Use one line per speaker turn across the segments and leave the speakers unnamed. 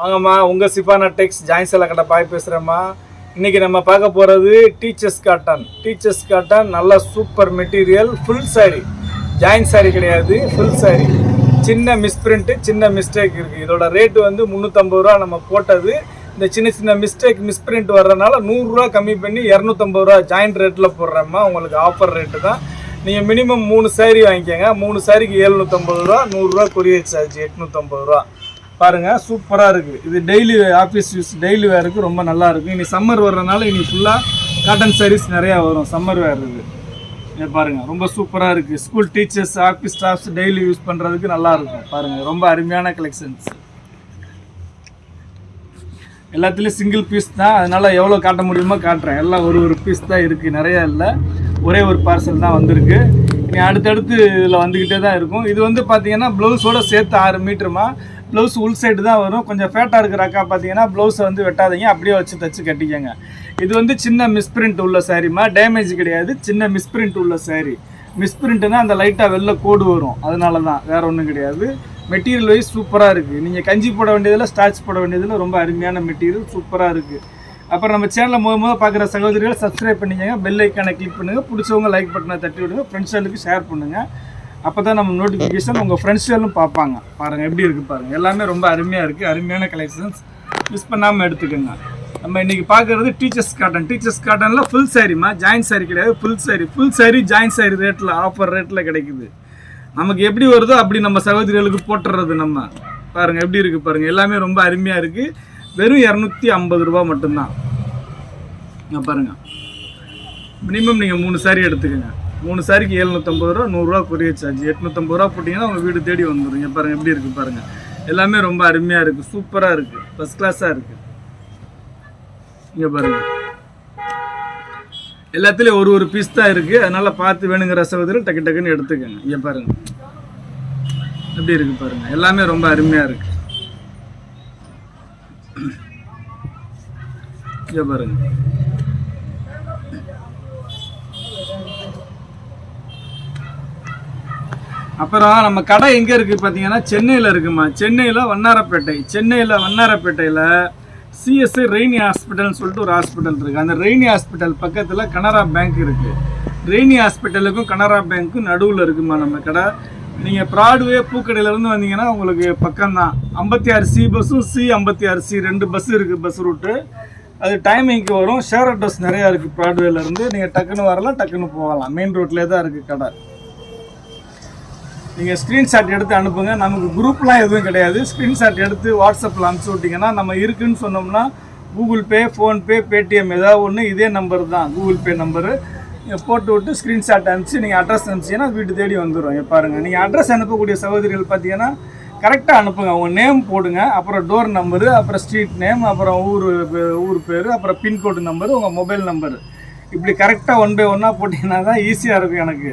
வாங்கம்மா உங்கள் சிபானா டெக்ஸ் ஜாயின் சேலை கடை பாய் பேசுகிறேம்மா இன்றைக்கி நம்ம பார்க்க போகிறது டீச்சர்ஸ் காட்டன். டீச்சர்ஸ் காட்டன் நல்லா super material full saree. Join saree கிடையாது ஃபுல் saree. சின்ன மிஸ்பிரிண்ட்டு சின்ன மிஸ்டேக் இருக்குது இதோட ரேட்டு வந்து முந்நூற்றம்பது ரூபா நம்ம போட்டது. இந்த சின்ன சின்ன மிஸ்டேக் மிஸ்பிரிண்ட் வர்றதுனால நூறுரூவா கம்மி பண்ணி இரநூத்தம்பது ரூபா ஜாயின் ரேட்டில் போடுறேம்மா. உங்களுக்கு ஆஃபர் ரேட்டு தான். நீங்கள் மினிமம் மூணு saree வாங்கிக்கோங்க. மூணு சாரிக்கு எழுநூற்றம்பது ரூபா நூறுரூவா கொரியர் சார்ஜ் எட்நூற்றம்பது ரூபா. பாருங்கள் சூப்பராக இருக்குது இது டெய்லி ஆஃபீஸ் யூஸ் டெய்லி வேருக்கு ரொம்ப நல்லா இருக்கும் இனி சம்மர் வர்றதுனால இனி ஃபுல்லாக காட்டன் சாரீஸ் நிறையா வரும். சம்மர் வேர் இது. பாருங்கள் ரொம்ப சூப்பராக இருக்குது school teachers office staffs daily use பண்ணுறதுக்கு நல்லா இருக்கும். பாருங்கள் ரொம்ப அருமையான கலெக்ஷன்ஸ் எல்லாத்துலேயும் சிங்கிள் பீஸ் தான். அதனால் எவ்வளோ காட்ட முடியுமோ காட்டுறேன். எல்லாம் ஒரு ஒரு பீஸ் தான் இருக்குது நிறையா இல்லை. ஒரே ஒரு பார்சல் தான் வந்திருக்கு. இனி அடுத்தடுத்து இதில் வந்துக்கிட்டே தான் இருக்கும். இது வந்து பார்த்தீங்கன்னா ப்ளவுஸோட சேர்த்து ஆறு மீட்டருமா ப்ளவுஸ் உள் சைடு தான் வரும். கொஞ்சம் ஃபேட்டாக இருக்கிற அக்கா பார்த்தீங்கன்னா ப்ளவுஸை வந்து வெட்டாதீங்க. அப்படியே வச்சு தச்சு கட்டிக்கோங்க. இது வந்து சின்ன மிஸ்பிரிண்ட் உள்ள சாரீமா டேமேஜ் கிடையாது. சின்ன மிஸ்பிரிண்ட் உள்ள saree. மிஸ்பிரிண்ட்னா அந்த லைட்டாக வெளில கோடு வரும். அதனால தான் வேற ஒன்றும் கிடையாது. மெட்டீரியல் வைஸ் சூப்பராக இருக்குது நீங்கள் கஞ்சி போட வேண்டியதில் ஸ்டாச் போட வேண்டியதில் ரொம்ப அருமையான மெட்டீரியல் சூப்பராக இருக்குது அப்புறம் நம்ம சேனலை முத முத பார்க்குற சகோதரிகள் சப்ஸ்கிரைப் பண்ணிக்கங்க. பெல் ஐக்கானை கிளிக் பண்ணுங்கள் பிடிச்சவங்க லைக் பட்டனை தட்டி விடுங்க. ஃப்ரெண்ட்ஸ்களுக்கு ஷேர் பண்ணுங்கள் அப்போ தான் நம்ம நோட்டிஃபிகேஷன் உங்கள் ஃப்ரெண்ட்ஸ்களும் பார்ப்பாங்க. பாருங்கள் எப்படி இருக்குது பாருங்கள் எல்லாமே ரொம்ப அருமையாக இருக்குது அருமையான கலெக்ஷன்ஸ் மிஸ் பண்ணாமல் எடுத்துக்கோங்க. நம்ம இன்றைக்கி பார்க்குறது டீச்சர்ஸ் காட்டன் டீச்சர்ஸ் காட்டனில் ஃபுல் சாரிம்மா ஜாயின் சாரி கிடையாது full sari full sari join sari ரேட்டில் ஆஃபர் ரேட்டில் கிடைக்குது. நமக்கு எப்படி வருதோ அப்படி நம்ம சகோதரிகளுக்கு போட்டுறது நம்ம. பாருங்கள் எப்படி இருக்குது பாருங்கள் எல்லாமே ரொம்ப அருமையாக இருக்குது வெறும் இரநூத்தி ஐம்பது ரூபா மட்டும்தான். பாருங்கள் மினிமம் நீங்கள் மூணு சாரி எடுத்துக்கோங்க. மூணு சாரிக்கு எழுநூற்றம்பது ரூபா நூறுரூவா கொரியர் சார்ஜ் எட்நூற்றம்பது ரூபா போட்டிங்கன்னா உங்கள் வீடு தேடி வந்துடும் இங்க பாருங்கள் எப்படி இருக்குது பாருங்கள் எல்லாமே ரொம்ப அருமையாக இருக்குது சூப்பராக இருக்குது ஃபஸ்ட் கிளாஸாக இருக்குது இங்கே பாருங்கள் எல்லாத்துலேயும் ஒரு ஒரு பீஸ் தான் இருக்குது அதனால் பார்த்து வேணுங்கிற சகோதரர் டக்கு டக்குன்னு எடுத்துக்கோங்க. இங்கே பாருங்கள் எப்படி இருக்குது பாருங்கள் எல்லாமே ரொம்ப அருமையாக இருக்குது இங்கே பாருங்கள் அப்புறம் நம்ம கடை எங்கே இருக்குது பார்த்தீங்கன்னா சென்னையில் இருக்குமா? சென்னையில் வண்ணாரப்பேட்டை. சென்னையில் வண்ணாரப்பேட்டையில் சிஎஸ்ஐ ரெய்னி ஹாஸ்பிட்டல்னு சொல்லிட்டு ஒரு ஹாஸ்பிட்டல் இருக்குது அந்த ரெய்னி ஹாஸ்பிட்டல் பக்கத்தில் கனரா பேங்க் இருக்குது ரெய்னி ஹாஸ்பிட்டலுக்கும் கனரா பேங்க்கும் நடுவில் இருக்குமா நம்ம கடை? நீங்கள் ப்ராட்வே பூக்கடையிலேருந்து வந்தீங்கன்னா உங்களுக்கு பக்கம்தான். ஐம்பத்தி ஆறு சி பஸ்ஸும் சி ஐம்பத்தி ஆறு சி ரெண்டு பஸ் இருக்குது பஸ் ரூட்டு அது டைமிங்க்கு வரும். ஷேர் அட்ரஸ் நிறையா இருக்குது ப்ராட்வேலேருந்து நீங்கள் டக்குன்னு வரலாம் டக்குன்னு போகலாம். மெயின் ரோட்லேயே தான் இருக்குது கடை. நீங்கள் ஸ்க்ரீன்ஷாட் எடுத்து அனுப்புங்க. நமக்கு குரூப்லாம் எதுவும் கிடையாது. ஸ்க்ரீன்ஷாட் எடுத்து வாட்ஸ்அப்பில் அனுப்பிச்சி விட்டிங்கன்னா நம்ம இருக்குன்னு சொன்னோம்னா கூகுள் பே ஃபோன்பே பேடிஎம் ஏதாவது ஒன்று இதே நம்பர் தான். கூகுள் பே நம்பரு நீங்கள் போட்டு விட்டு ஸ்க்ரீன்ஷாட் அனுப்பிச்சு நீங்கள் அட்ரஸ் அனுப்பிச்சிங்கன்னா வீட்டு தேடி வந்துடும் பாருங்கள் நீங்கள் அட்ரஸ் அனுப்பக்கூடிய சகோதரிகள் பார்த்தீங்கன்னா கரெக்டாக அனுப்புங்க. உங்கள் நேம் போடுங்க. அப்புறம் டோர் நம்பரு அப்புறம் ஸ்ட்ரீட் நேம் அப்புறம் ஊர் ஊர் பேர் அப்புறம் பின்கோடு நம்பரு உங்கள் மொபைல் நம்பரு இப்படி கரெக்டாக ஒன் பை ஒன்னாக போட்டிங்கன்னா தான் ஈஸியாக இருக்கும் எனக்கு.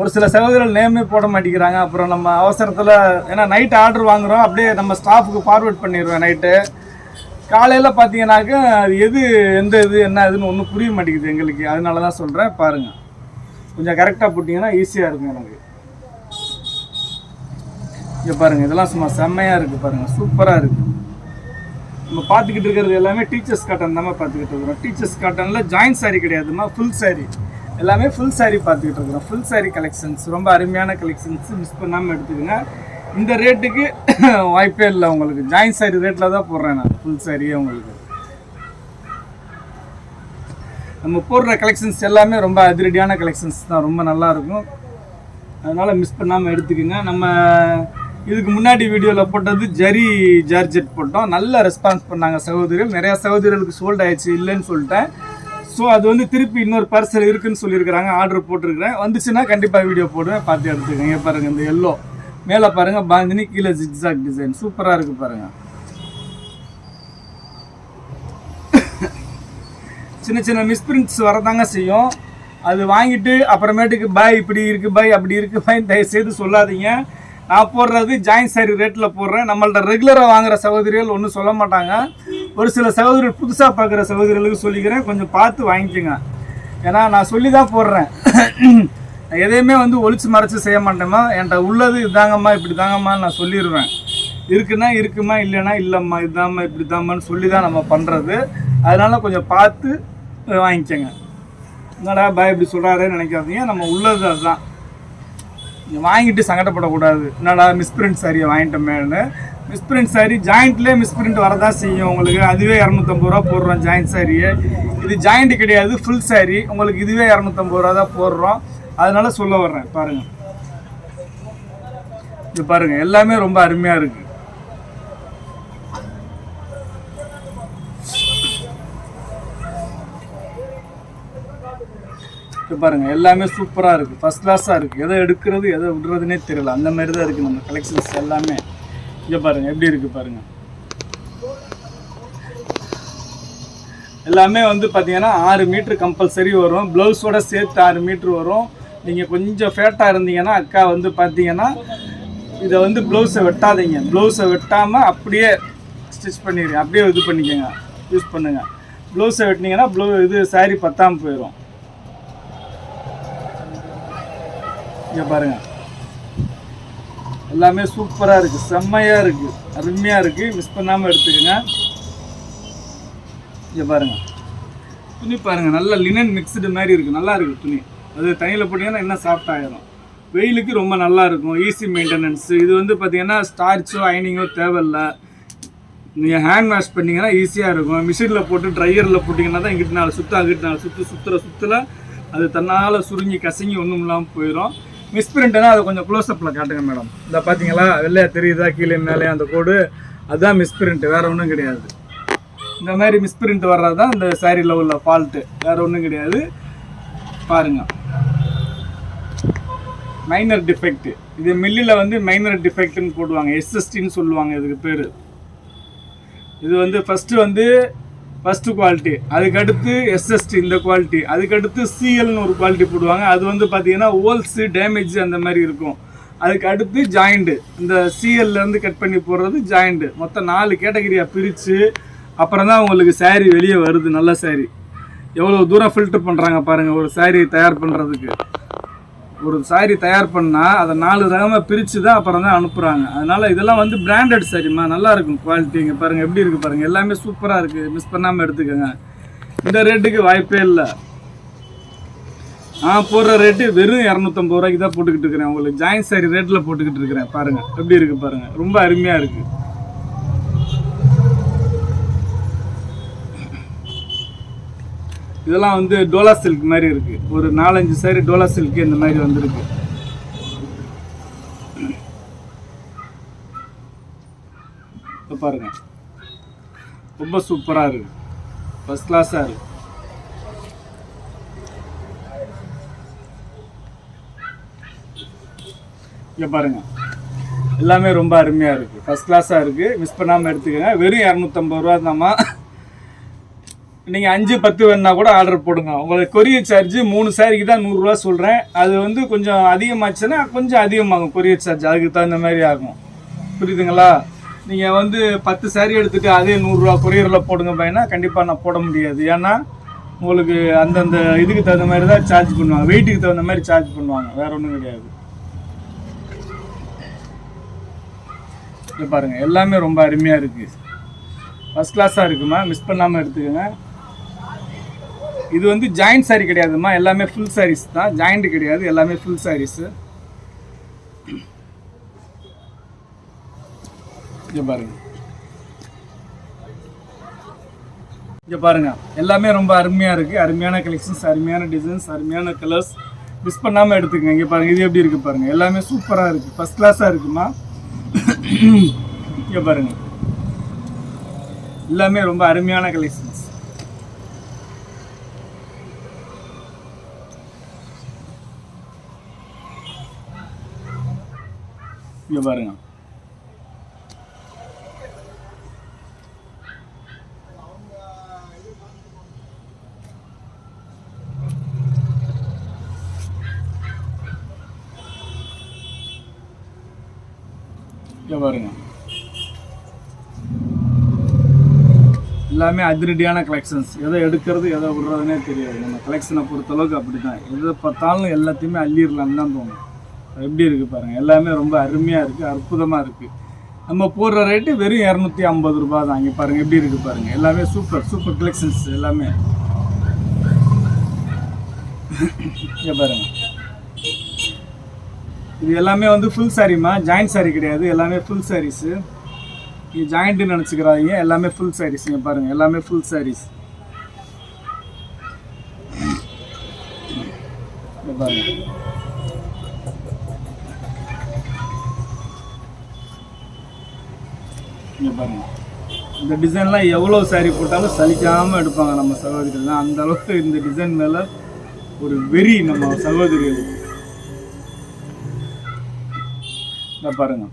ஒரு சில சகோதரர்கள் நேமே போட மாட்டேங்கிறாங்க. அப்புறம் நம்ம அவசரத்தில் ஏன்னா நைட் ஆர்டர் வாங்குகிறோம் அப்படியே நம்ம ஸ்டாஃபுக்கு ஃபார்வேர்ட் பண்ணிடுவேன் நைட்டு காலையில் பார்த்தீங்கன்னாக்க அது எது எந்த இது என்ன இதுன்னு ஒன்றும் புரிய மாட்டேங்குது எங்களுக்கு. அதனால தான் சொல்கிறேன் பாருங்கள் கொஞ்சம் கரெக்டாக போட்டிங்கன்னா ஈஸியாக இருக்கும் எனக்கு. இங்கே பாருங்கள் இதெல்லாம் சும்மா செம்மையாக இருக்குது பாருங்கள் சூப்பராக இருக்குது நம்ம பார்த்துக்கிட்டு இருக்கிறது எல்லாமே டீச்சர்ஸ் காட்டன் தான் பார்த்துக்கிட்டு இருக்கிறோம். டீச்சர்ஸ் காட்டனில் ஜாயின் சாரி கிடையாதுமா ஃபுல் சாரி எல்லாமே ஃபுல் saree பார்த்துக்கிட்டு இருக்கிறோம். ஃபுல் saree கலெக்ஷன்ஸ் ரொம்ப அருமையான கலெக்ஷன்ஸ் மிஸ் பண்ணாமல் எடுத்துக்கோங்க. இந்த ரேட்டுக்கு வாய்ப்பே இல்லை உங்களுக்கு. ஜாயின் சாரி ரேட்டில் தான் போடுறேன் நான். ஃபுல் சாரியே உங்களுக்கு. நம்ம போடுற கலெக்ஷன்ஸ் எல்லாமே ரொம்ப அதிரடியான கலெக்ஷன்ஸ் தான். ரொம்ப நல்லாயிருக்கும் அதனால் மிஸ் பண்ணாமல் எடுத்துக்கோங்க. நம்ம இதுக்கு முன்னாடி வீடியோவில் போட்டது ஜரி ஜார்ஜெட் போட்டோம். நல்ல ரெஸ்பான்ஸ் பண்ணாங்க சகோதரிகள். நிறையா சகோதரிகளுக்கு சோல்ட் ஆயிடுச்சு. இல்லைன்னு சொல்லிட்டேன். ஸோ அது வந்து திருப்பி இன்னொரு பார்சல் இருக்குன்னு சொல்லியிருக்கிறாங்க. ஆர்டர் போட்டிருக்கிறேன். வந்துச்சுன்னா கண்டிப்பாக வீடியோ போடுவேன். பார்த்து எடுத்துக்கோங்க. பாருங்கள் இந்த எல்லோ மேலே பாருங்கள் பாந்தினி கீழே ஜிக்ஸாக் டிசைன் சூப்பராக இருக்குது பாருங்கள் சின்ன சின்ன மிஸ்பிரிண்ட்ஸ் வரதாங்க செய்யும். அது வாங்கிட்டு அப்புறமேட்டுக்கு பாய் இப்படி இருக்கு பாய் அப்படி இருக்கு பாய் தயவுசெய்து சொல்லாதீங்க. நான் போடுறது ஜாயின் சாரி ரேட்டில் போடுறேன். நம்மள்ட்ட ரெகுலராக வாங்குகிற சகோதரிகள் ஒன்றும் சொல்ல மாட்டாங்க. ஒரு சில சகோதரர் புதுசாக பார்க்குற சகோதரிகளுக்கு சொல்லிக்கிறேன். கொஞ்சம் பார்த்து வாங்கிக்கோங்க. ஏன்னா நான் சொல்லி தான் போடுறேன். நான் எதையுமே வந்து ஒழிச்சு மறைச்சு செய்ய மாட்டேம்மா. என்கிட்ட உள்ளது இதாங்கம்மா இப்படி தாங்கம்மா நான் சொல்லிடுவேன். இருக்குன்னா இருக்குமா இல்லைன்னா இல்லைம்மா இதாம்மா இப்படி தாம்மான்னு சொல்லி தான் நம்ம பண்ணுறது அதனால கொஞ்சம் பார்த்து வாங்கிக்கோங்க. என்னடா பாய் இப்படி சொல்கிறாருன்னு நினைக்காதீங்க. நம்ம உள்ளது அதுதான். வாங்கிட்டு சங்கடப்படக்கூடாது. என்னடா மிஸ்பிரிண்ட் சாரியை வாங்கிட்டோமேனு மிஸ்பிரிண்ட் சாரி ஜாயிண்ட்லேயே மிஸ்பிரிண்ட் வரதான் செய்யும் உங்களுக்கு. அதுவே இரநூத்தம்பது ரூபா போடுறோம் ஜாயிண்ட் சாரியை இது ஜாயிண்ட் கிடையாது ஃபுல் சாரி உங்களுக்கு இதுவே இரநூத்தம்பது ரூபா தான் போடுறோம். அதனால சொல்ல வர்றேன் பாருங்க. இது பாருங்க எல்லாமே ரொம்ப அருமையா இருக்கு. இது பாருங்க எல்லாமே சூப்பரா இருக்கு. ஃபர்ஸ்ட் கிளாஸா இருக்கு. எதை எடுக்கிறது எதை விடுறதுனே தெரியல. அந்த மாதிரி தான் இருக்கு நம்ம கலெக்ஷன்ஸ் எல்லாமே. இங்க பாருங்க எப்படி இருக்கு பாருங்க. எல்லாமே வந்து பார்த்தீங்கன்னா ஆறு மீட்ரு கம்பல்சரி வரும். ப்ளவுஸோட சேர்த்து ஆறு மீட்ரு வரும். நீங்கள் கொஞ்சம் ஃபேட்டாக இருந்தீங்கன்னா அக்கா வந்து பார்த்தீங்கன்னா இதை வந்து ப்ளவுஸை வெட்டாதீங்க. ப்ளவுஸை வெட்டாமல் அப்படியே ஸ்டிச் பண்ணிடுங்க அப்படியே இது பண்ணிக்கோங்க. யூஸ் பண்ணுங்கள் ப்ளவுஸை வெட்டினீங்கன்னா ப்ளூ இது saree பத்தாமல் போயிடும் இங்கே பாருங்க. எல்லாமே சூப்பராக இருக்குது செம்மையாக இருக்குது அருமையாக இருக்குது மிஸ் பண்ணாமல் எடுத்துக்கோங்க. இங்கே பாருங்கள் துணி பாருங்கள் நல்ல லினன் மிக்சடு மாதிரி இருக்குது நல்லா இருக்குது துணி. அது தண்ணியில் போட்டிங்கன்னா இன்னும் சாஃப்ட் ஆயிரும். வெயிலுக்கு ரொம்ப நல்லா இருக்கும். ஈஸி மெயின்டெனன்ஸு இது வந்து பார்த்திங்கன்னா ஸ்டார்ச்சோ அயனிங்கோ தேவையில்லை. நீங்கள் ஹேண்ட் வாஷ் பண்ணிங்கன்னா ஈஸியாக இருக்கும். மிஷினில் போட்டு ட்ரையரில் போட்டிங்கன்னா தான் இங்கிட்டு நாள் சுற்று அங்கிட்டு நாள் சுற்று சுற்றுற சுற்றுல அது தன்னால் சுருங்கி கசங்கி ஒன்றும் இல்லாமல் போயிடும் மிஸ்பிரிண்ட்னா அதை கொஞ்சம் க்ளோஸ்அப்பில் காட்டுங்க மேடம் இந்த பார்த்தீங்களா வெள்ளையா தெரியுதா? கீழே மேலே அந்த கோடு? அதுதான் மிஸ்பிரிண்ட் வேறு ஒன்றும் கிடையாது. இந்த மாதிரி மிஸ்பிரிண்ட் வர்றது தான் இந்த சாரியில் உள்ள ஃபால்ட்டு வேறு ஒன்றும் கிடையாது. பாருங்க. மைனர் டிஃபெக்ட் இது மில்லில் வந்து மைனர் டிஃபெக்ட்னு போடுவாங்க. எஸ்எஸ்டின்னு சொல்லுவாங்க இதுக்கு பேர். இது வந்து ஃபஸ்ட்டு வந்து ஃபஸ்ட்டு குவாலிட்டி அதுக்கடுத்து எஸ்எஸ்டி இந்த குவாலிட்டி அதுக்கடுத்து சிஎல்னு ஒரு குவாலிட்டி போடுவாங்க. அது வந்து பார்த்தீங்கன்னா ஹோல்ஸு டேமேஜ் அந்த மாதிரி இருக்கும். அதுக்கு அடுத்து ஜாயிண்ட்டு இந்த சிஎல்லேருந்து கட் பண்ணி போடுறது ஜாயிண்ட்டு மொத்தம் நாலு கேட்டகரியாக பிரித்து அப்புறம் தான் உங்களுக்கு saree வெளியே வருது. நல்ல saree. எவ்வளோ தூரம் ஃபில்டர் பண்ணுறாங்க பாருங்கள் ஒரு saree தயார் பண்ணுறதுக்கு ஒரு சாரி தயார் பண்ணால் அதை நாலு ரகமாக பிரித்து தான் அப்புறம் தான் அனுப்புகிறாங்க அதனால் இதெல்லாம் வந்து பிராண்டட் சாரிம்மா நல்லா இருக்கும் குவாலிட்டி இங்கே பாருங்கள் எப்படி இருக்குது பாருங்கள் எல்லாமே சூப்பராக இருக்குது மிஸ் பண்ணாமல் எடுத்துக்கோங்க. இந்த ரேட்டுக்கு வாய்ப்பே இல்லை. நான் போடுற ரேட்டு வெறும் இரநூத்தம்பது ரூபாய்க்கு தான் போட்டுக்கிட்டு இருக்கிறேன். உங்களுக்கு ஜாயின் சாரி ரேட்டில் போட்டுக்கிட்டு இருக்கிறேன். பாருங்கள் எப்படி இருக்குது பாருங்கள் ரொம்ப அருமையாக இருக்குது இதெல்லாம் வந்து டோலா சில்க் மாதிரி இருக்கு. ஒரு நாலஞ்சு சாரி டோலா சில்க் இந்த மாதிரி வந்திருக்கு. பாருங்க. ரொம்ப சூப்பரா இருக்கு. ஃபர்ஸ்ட் கிளாஸா இருக்கு. இங்க பாருங்க. எல்லாமே ரொம்ப அருமையா இருக்கு. ஃபர்ஸ்ட் கிளாஸா இருக்கு. மிஸ் பண்ணாம எடுத்துக்கோங்க. வெறும் இரநூத்தம்பது ரூபா தாம்மா நீங்கள் அஞ்சு பத்து வேணுன்னா கூட ஆர்டர் போடுங்க. உங்களுக்கு கொரியர் சார்ஜ் மூணு சாரிக்கு தான் நூறுரூவா சொல்கிறேன் அது வந்து கொஞ்சம் அதிகமாச்சுன்னா கொஞ்சம் அதிகமாகும் கொரியர் சார்ஜ் அதுக்கு தகுந்த மாதிரி ஆகும். புரியுதுங்களா? நீங்கள் வந்து பத்து சாரி எடுத்துகிட்டு அதே நூறுரூவா கொரியரில் போடுங்க பையனா கண்டிப்பாக நான் போட முடியாது. ஏன்னா உங்களுக்கு அந்தந்த இதுக்கு தகுந்த மாதிரி தான் சார்ஜ் பண்ணுவாங்க. வெயிட்டுக்கு தகுந்த மாதிரி சார்ஜ் பண்ணுவாங்க. வேறு ஒன்றும் கிடையாது. பாருங்கள் பாருங்க. எல்லாமே ரொம்ப அருமையாக இருக்குது ஃபஸ்ட் கிளாஸாக இருக்குமா? மிஸ் பண்ணாமல் எடுத்துக்கோங்க. இது வந்து ஜாயிண்ட் saree கிடையாதும்மா. எல்லாமே ஃபுல் சாரீஸ் தான். ஜாயிண்ட் கிடையாது. எல்லாமே ஃபுல் சாரீஸு இங்கே பாருங்க. இங்கே பாருங்க. எல்லாமே ரொம்ப அருமையாக இருக்குது அருமையான கலெக்ஷன்ஸ் அருமையான டிசைன்ஸ் அருமையான கலர்ஸ் மிஸ் பண்ணாமல் எடுத்துக்கங்க. இங்கே பாருங்க. இது எப்படி இருக்குது பாருங்கள் எல்லாமே சூப்பராக இருக்குது ஃபர்ஸ்ட் கிளாஸாக இருக்குமா? இங்கே பாருங்கள் எல்லாமே ரொம்ப அருமையான கலெக்ஷன்ஸ் இங்கே பாருங்க. இங்க பாருங்க. எல்லாமே அதிரடியான கலெக்ஷன்ஸ் எதை எடுக்கிறது எதை விடுறதுனே தெரியாது. நம்ம கலெக்ஷனை பொறுத்தளவுக்கு அப்படி தான் எதை பார்த்தாலும் எல்லாத்தையுமே அள்ளிடலாம்னு தான் தோணும். எப்படி இருக்குது பாருங்கள் எல்லாமே ரொம்ப அருமையாக இருக்குது அற்புதமாக இருக்குது நம்ம போடுற ரேட்டு வெறும் இரநூத்தி ஐம்பது ரூபா தான். இங்கே பாருங்கள் எப்படி இருக்குது பாருங்கள் எல்லாமே சூப்பர் சூப்பர் கலெக்ஷன்ஸ் எல்லாமே. இங்கே பாருங்க. இது எல்லாமே வந்து ஃபுல் சாரிம்மா ஜாயிண்ட் சாரி கிடையாது. எல்லாமே ஃபுல் சாரீஸு இது ஜாயிண்ட்டு நினச்சிக்கிறாங்க எல்லாமே ஃபுல் சாரீஸ் இங்கே பாருங்கள் எல்லாமே ஃபுல் சாரீஸ் இங்கே இந்த டிசைன்லாம் எவ்வளோ saree போட்டாலும் சலிக்காமல் எடுப்பாங்க நம்ம சகோதரிகள்லாம். அந்த அளவுக்கு இந்த டிசைன் மேலே ஒரு வெறி நம்ம சகோதரிகள். இங்க பாருங்க.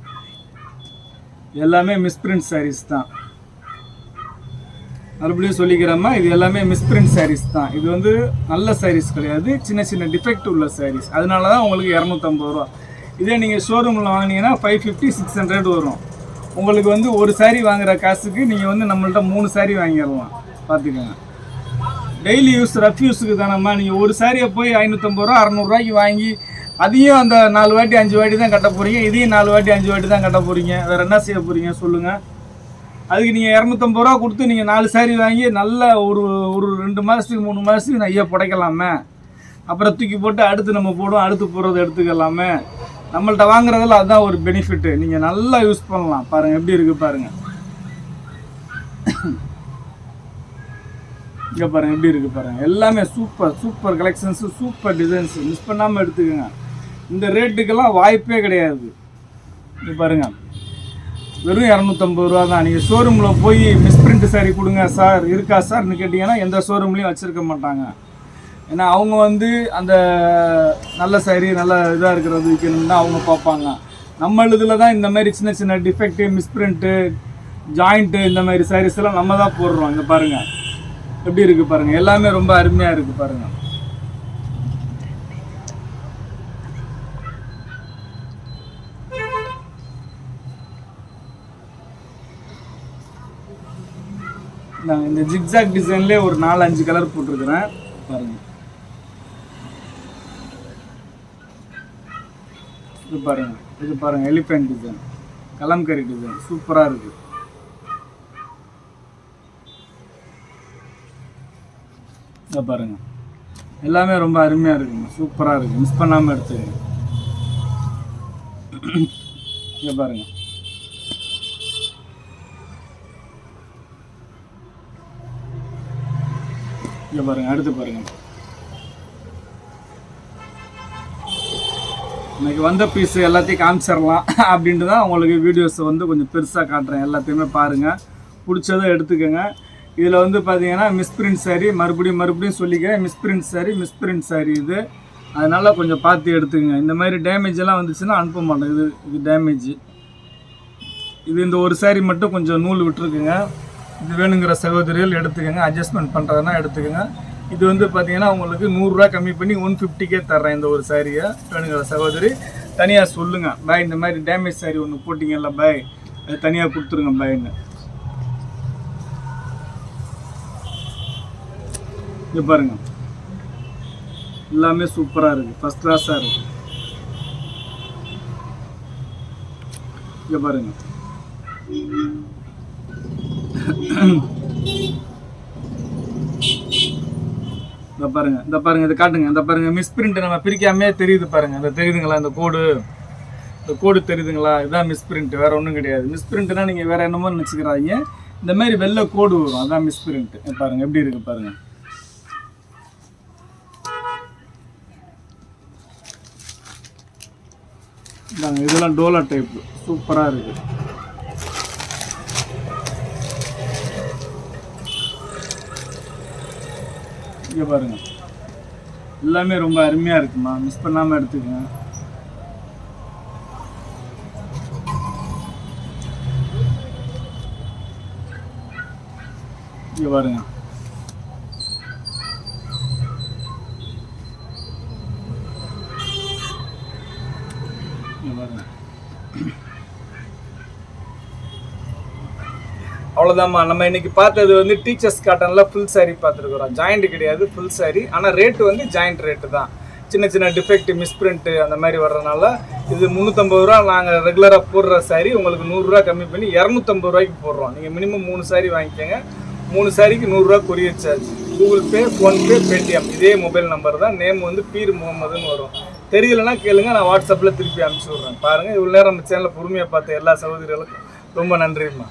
எல்லாமே மிஸ்பிரிண்ட் சாரீஸ் தான். மறுபடியும் சொல்லிக்கிறோமா இது எல்லாமே மிஸ்பிரிண்ட் சாரீஸ் தான். இது வந்து நல்ல சாரீஸ் கிடையாது சின்ன சின்ன டிஃபெக்ட் உள்ள சாரீஸ் அதனால தான் உங்களுக்கு இரநூத்தம்பது ரூபா. இதே நீங்கள் ஷோரூமில் வாங்கினீங்கன்னா ஃபைவ் ஃபிஃப்டி சிக்ஸ் ஹண்ட்ரட் வரும். உங்களுக்கு வந்து ஒரு saree வாங்குற காசுக்கு நீங்கள் வந்து நம்மள்ட்ட மூணு saree வாங்கிடலாம். பார்த்துக்கோங்க. டெய்லி யூஸ் ரஃப் யூஸுக்கு தானம்மா. நீங்கள் ஒரு சாரியை போய் ஐநூற்றம்பது ரூபா அறநூறுவாய்க்கு வாங்கி அதையும் அந்த நாலு வாட்டி அஞ்சு வாட்டி தான் கட்ட போகிறீங்க இதையும் நாலு வாட்டி அஞ்சு வாட்டி தான் கட்ட போகிறீங்க வேறு என்ன செய்ய போகிறீங்க சொல்லுங்கள் அதுக்கு நீங்கள் இரநூத்தம்பது ரூபா கொடுத்து நீங்கள் நாலு சாரி வாங்கி நல்ல ஒரு ஒரு ரெண்டு மாதத்துக்கு மூணு மாதத்துக்கு நான் ஐயா புடைக்கலாமே. அப்புறம் தூக்கி போட்டு அடுத்து நம்ம போடுவோம் அடுத்து போடுறத எடுத்துக்கலாமே. நம்மள்ட்ட வாங்குறதுல அதுதான் ஒரு பெனிஃபிட்டு நீங்கள் நல்லா யூஸ் பண்ணலாம். பாருங்கள் எப்படி இருக்குது பாருங்கள் இங்கே பாருங்கள் எப்படி இருக்கு பாருங்கள் எல்லாமே super super collections super designs miss பண்ணாமல் எடுத்துக்கோங்க. இந்த ரேட்டுக்கெல்லாம் வாய்ப்பே கிடையாது. இது பாருங்கள் வெறும் இரநூத்தம்பது ரூபா தான். நீங்கள் ஷோரூமில் போய் மிஸ்பிரிண்ட் சாரி கொடுங்க சார் இருக்கா சார்னு கேட்டிங்கன்னா எந்த ஷோரூம்லேயும் வச்சுருக்க மாட்டாங்க. ஏன்னா அவங்க வந்து அந்த நல்ல சரி நல்ல இதாக இருக்கிறது விற்கணும்னு தான் அவங்க பார்ப்பாங்க. நம்ம இதில் தான் இந்த மாதிரி சின்ன சின்ன டிஃபெக்ட்டு மிஸ்பிரிண்ட்டு ஜாயிண்ட்டு இந்த மாதிரி சாரீஸ் எல்லாம் நம்ம தான் போடுறோம். இங்கே பாருங்கள் எப்படி இருக்கு பாருங்கள் எல்லாமே ரொம்ப அருமையாக இருக்குது பாருங்கள் நாங்கள் இந்த ஜிக்ஸாக் டிசைன்லேயே ஒரு நாலு அஞ்சு கலர் போட்டிருக்கிறேன். பாருங்கள் இது பாருங்கள் இது பாருங்கள் எலிஃபென்ட் டிசைன் கலம்கரி டிசைன் சூப்பராக இருக்குது இதை பாருங்கள் எல்லாமே ரொம்ப அருமையாக இருக்குங்க. சூப்பராக இருக்குது மிஸ் பண்ணாமல் எடுத்துக்கங்க. இதை பாருங்கள் இங்கே பாருங்கள் அடுத்து பாருங்கள் இன்னைக்கு வந்த பீஸ் எல்லாத்தையும் காமிச்சிடலாம் அப்படின்ட்டு தான் உங்களுக்கு வீடியோஸ் வந்து கொஞ்சம் பெருசாக காட்டுறேன். எல்லாத்தையுமே பாருங்கள் பிடிச்சதை எடுத்துக்கோங்க. இதில் வந்து பார்த்தீங்கன்னா மிஸ்பிரிண்ட் சாரி மறுபடியும் மறுபடியும் சொல்லிக்கிறேன். மிஸ்பிரிண்ட் சாரி மிஸ்பிரிண்ட் சாரி இது. அதனால் கொஞ்சம் பார்த்து எடுத்துக்கங்க. இந்த மாதிரி டேமேஜ் எல்லாம் வந்துச்சுன்னா அனுப்ப மாட்டேன். இது இது டேமேஜ் இது இந்த ஒரு சாரி மட்டும் கொஞ்சம் நூல் விட்டுருக்குங்க. இது வேணுங்கிற சகோதரிகள் எடுத்துக்கோங்க. அட்ஜஸ்ட்மெண்ட் பண்ணுறதுனா எடுத்துக்கோங்க. இது வந்து பார்த்தீங்கன்னா உங்களுக்கு நூறுரூவா கம்மி பண்ணி ஒன் ஃபிஃப்டிக்கே தர்றேன் இந்த ஒரு சாரியை வேணுங்கிற சகோதரி தனியாக சொல்லுங்கள் பாய் இந்த மாதிரி டேமேஜ் சாரி ஒன்று போட்டிங்கல்ல பாய் அது தனியாக கொடுத்துருங்க பாய்ன்னு இது பாருங்க. எல்லாமே சூப்பராக இருக்குது ஃபஸ்ட் கிளாஸாக இருக்குது இங்கே பாருங்க. இந்த பாருங்க இந்த பாருங்க இதை காட்டுங்க. இந்த பாருங்க மிஸ் பிரிண்ட் நம்ம பிரிக்காமே தெரியுது பாருங்க. இந்த தெரியுதுங்களா இந்த கோடு இந்த கோடு தெரியுதுங்களா? இதுதான் மிஸ் பிரிண்ட் வேற ஒன்றும் கிடையாது. மிஸ் பிரிண்ட்னா நீங்க வேற என்னமோ நினச்சிக்கிறாங்க இந்த மாதிரி வெள்ளை கோடு வரும். அதான் மிஸ் பிரிண்ட் பாருங்க எப்படி இருக்கு பாருங்க. இதெல்லாம் டோலா டைப் சூப்பராக இருக்குது இங்கே பாருங்க. எல்லாமே ரொம்ப அருமையாக இருக்குமா? மிஸ் பண்ணாமல் எடுத்துக்கங்க. இங்கே பாருங்க இங்க பாருங்க அவ்வளோதாம்மா நம்ம இன்னைக்கு பார்த்தது வந்து டீச்சர்ஸ் காட்டனில் ஃபுல் சாரி பார்த்துருக்குறோம். ஜாயிண்ட் கிடையாது ஃபுல் சாரி ஆனால் ரேட்டு வந்து ஜாயிண்ட் ரேட்டு தான். சின்ன சின்ன டிஃபெக்ட் மிஸ்பிரிண்ட்டு அந்த மாதிரி வர்றதுனால இது முந்நூற்றம்பது ரூபா நாங்கள் ரெகுலராக போடுற சாரி உங்களுக்கு நூறுரூவா கம்மி பண்ணி இரநூத்தம்பது ரூபாய்க்கு போடுறோம். நீங்கள் மினிமம் மூணு சாரி வாங்கிக்கோங்க. மூணு சாரிக்கு நூறுரூவா courier charge Google pay PhonePe Paytm இதே மொபைல் நம்பர் தான். நேம் வந்து பீர் முகமதுன்னு வரும். தெரியலனா கேளுங்க. நான் வாட்ஸ்அப்பில் திருப்பி அனுப்பிச்சி விட்றேன். பாருங்கள் இவ்வளோ நேரம் நம்ம சேனலில் பொறுமையாக பார்த்த எல்லா சகோதரிகளுக்கும் ரொம்ப நன்றிம்மா.